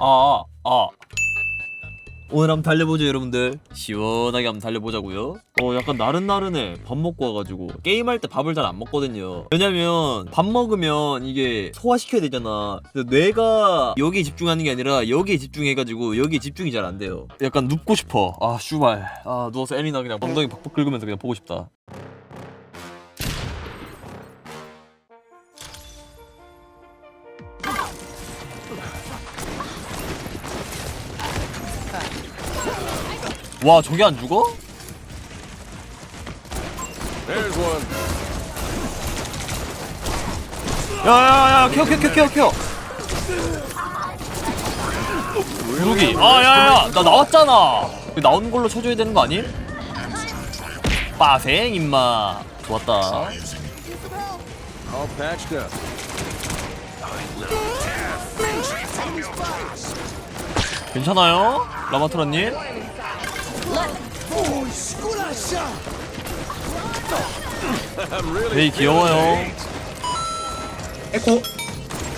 아, 아. 오늘 한번 달려보죠 여러분들. 시원하게 한번 달려보자고요. 어 약간 나른나른해. 밥 먹고 와가지고. 게임할 때 밥을 잘 안 먹거든요. 왜냐면 밥 먹으면 이게 소화시켜야 되잖아. 뇌가 여기에 집중하는 게 아니라 여기에 집중해가지고 여기에 집중이 잘 안 돼요. 약간 눕고 싶어. 아 슈발. 아 누워서 애니나 그냥 엉덩이 팍팍 긁으면서 그냥 보고 싶다 와 저게 안 죽어? 야야야 켜 켜 켜 켜켜 부르기 아야야 나 나왔잖아 나오는 걸로 쳐줘야 되는 거 아님? 빠생 임마 좋았다. 괜찮아요? 라마토라님? I'm really 메이 귀여워요 에코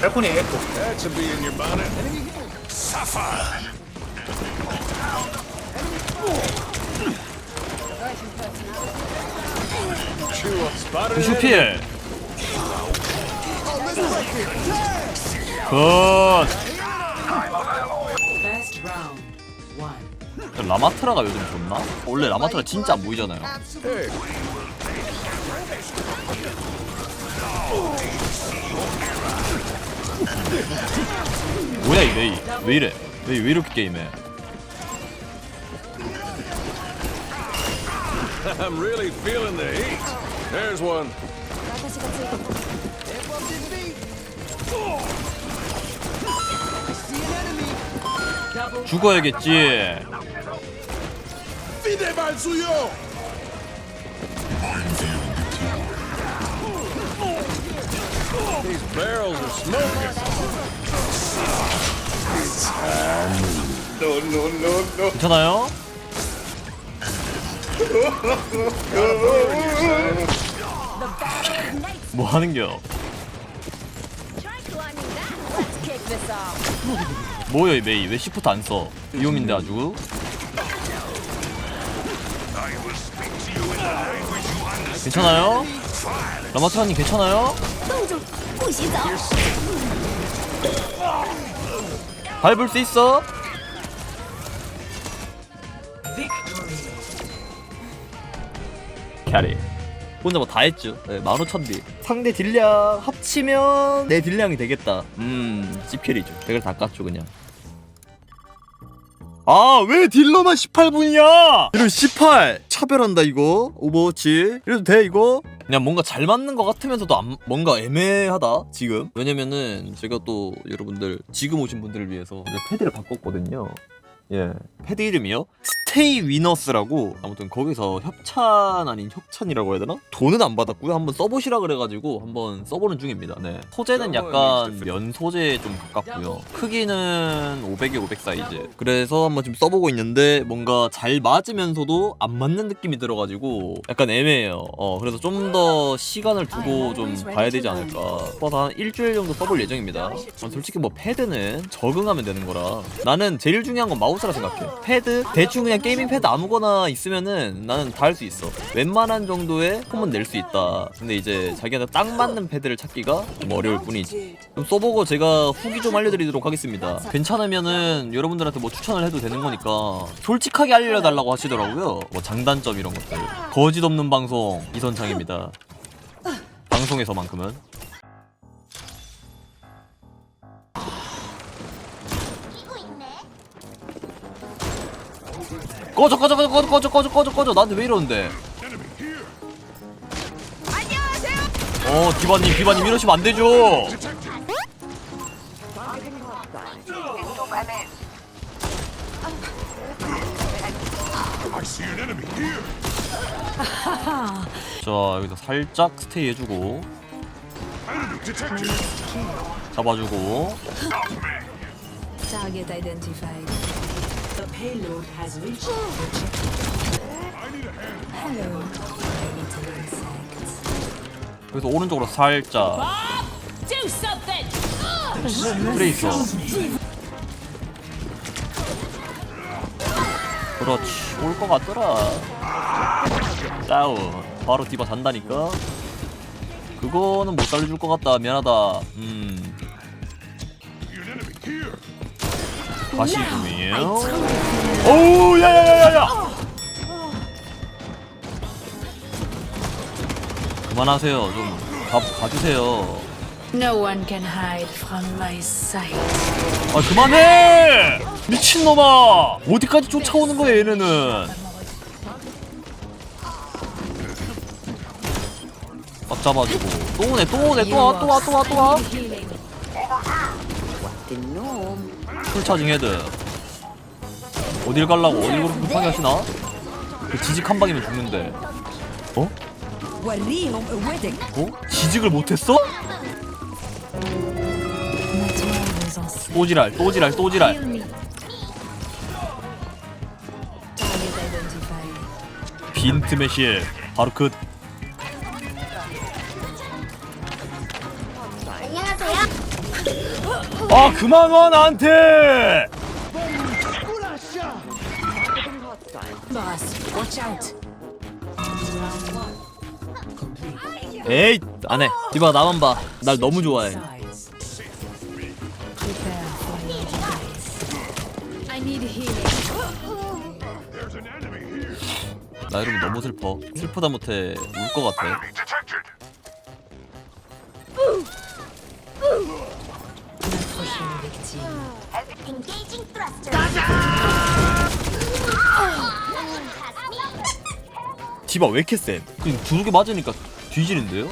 발코니 에코 that should be in your bonnet. Suffer. Chew up spotted an enemy. 슈필 굿 First round, one. 라마트라가 요즘 좋나? 원래 라마트라 진짜 안 보이잖아요 뭐야 이 메이 왜 이래 메이 왜 이렇게 게임해 I'm really feeling the heat. There's one. 죽어야겠지 시대 말수요! These barrels are smoking. No, no, no, no. 괜찮아요? 뭐 하는겨? 뭐야 이 메이 왜 시프트 안 써? 위험인데 아주. 괜찮아요? 라마트라님 괜찮아요? 밟을 수 있어? 캐리. 혼자 뭐 다 했죠. 네, 15,000딜. 상대 딜량 합치면 내 딜량이 되겠다. 음 찝킬이죠. 댓글 다 깠죠 그냥. 아 왜 딜러만 18분이야? 이런 18 차별한다 이거? 오버워치 이래도 돼 이거? 그냥 뭔가 잘 맞는 것 같으면서도 안, 뭔가 애매하다 지금. 왜냐면은 제가 또 여러분들 지금 오신 분들을 위해서 패드를 바꿨거든요. 예. 패드 이름이요 스테이 위너스라고 아무튼 거기서 협찬 아닌 협찬이라고 해야 되나? 돈은 안 받았고요. 한번 써보시라 그래가지고 한번 써보는 중입니다. 네. 소재는 약간 면 소재에 좀 가깝고요. 크기는 500에 500 사이즈 그래서 한번 지금 써보고 있는데 뭔가 잘 맞으면서도 안 맞는 느낌이 들어가지고 약간 애매해요. 어 그래서 좀 더 시간을 두고 좀 봐야 되지 않을까. 싶어서 한 일주일 정도 써볼 예정입니다. 전 솔직히 뭐 패드는 적응하면 되는 거라 나는 제일 중요한 건 마우스라 생각해. 패드? 대충 그냥 게이밍 패드 아무거나 있으면은 나는 다 할 수 있어. 웬만한 정도의 폼은 낼 수 있다. 근데 이제 자기한테 딱 맞는 패드를 찾기가 좀 어려울 뿐이지. 좀 써보고 제가 후기 좀 알려드리도록 하겠습니다. 괜찮으면은 여러분들한테 뭐 추천을 해도 되는 거니까 솔직하게 알려달라고 하시더라고요. 뭐 장단점 이런 것들. 거짓 없는 방송 이선창입니다. 방송에서만큼은 꺼져 꺼져 꺼져 꺼져 꺼져 꺼져 꺼져 꺼져. 나한테 왜 이러는데? 어 디바님 디바님 이러시면 안 되죠. 자 여기서 살짝 스테이 해주고. 잡아주고. The payload has reached the checkpoint. Hello. I need to insect. 그래서 오른쪽으로 살짝 Bob, do something! 트레이서 그렇지 올 것 같더라 다운 바로 디바 잔다니까 그거는 못 살려줄 것 같다 미안하다 음 다시 구미에요. 오우 야야야야야. 그만하세요. 좀 가, 가주세요. No one can hide from my sight. 아 그만해! 미친놈아! 어디까지 쫓아오는 거야 얘네는? 딱 잡아주고. 또 오네 또 오네 또 와 또 와 또 와 또와. 풀차징 헤드 어딜 갈라고 어딜 그렇게 급하게 하시나? 그 지직 한 방이면 죽는데 어? 어? 지직을 못했어? 또 지랄 또 지랄 또 지랄. 빈트 매실 바로 그 아 그만 와 나한테. 에이 안해 디바 나만 봐날 너무 좋아해. 나 이러면 너무 슬퍼 슬프다 못해 울 것 같아 디바 왜 이렇게 쎄? 그냥 두개 맞으니까 뒤지는데요?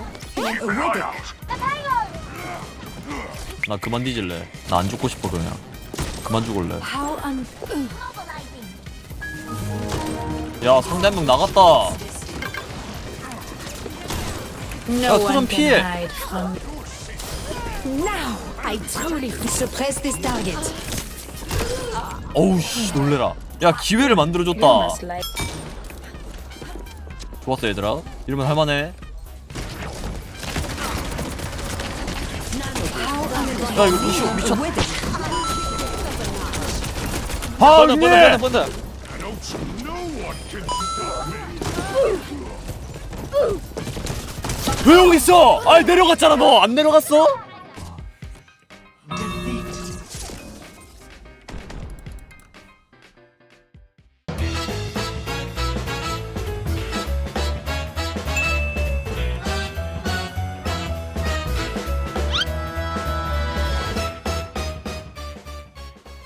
나 그만 뒤질래 나 안 죽고 싶어 그냥 그만 죽을래. 야 상대 한 명 나갔다 투좀 one 피해. can hide from. Now, I truly suppress this target. 어우 씨 놀래라 야 기회를 만들어줬다. 좋았어 얘들아 이러면 할만해 야 이거 미쳐 미쳐 아. No one can stop me. 왜 여기 있어? 아 내려갔잖아 너 안 내려갔어?